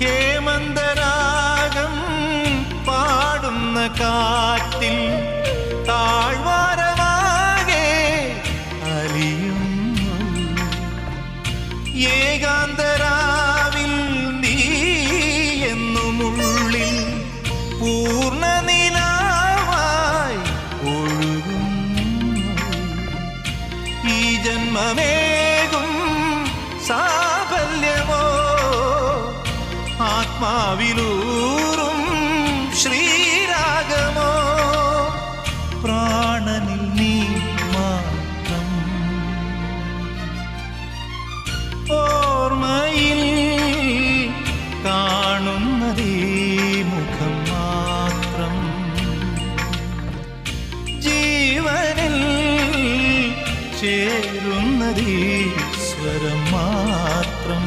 ഹേമന്തരാഗം പാടുന്ന കാറ്റിൽ താഴ്വാരമാകെ അലിയും. ഏകാന്തരാവിൽ നീ എന്നുമുള്ളിൽ പൂർണ നിലാവായി ഒഴുകുന്നു ഈ ജന്മമേകും ആത്മാവിലൂറും ശ്രീരാഗമോ? പ്രാണനിൽ നീ മാത്രം. ഓർമ്മയിൽ കാണുന്നതേ മുഖം മാത്രം. ജീവനിൽ ചേരുന്നതീശ്വരം മാത്രം.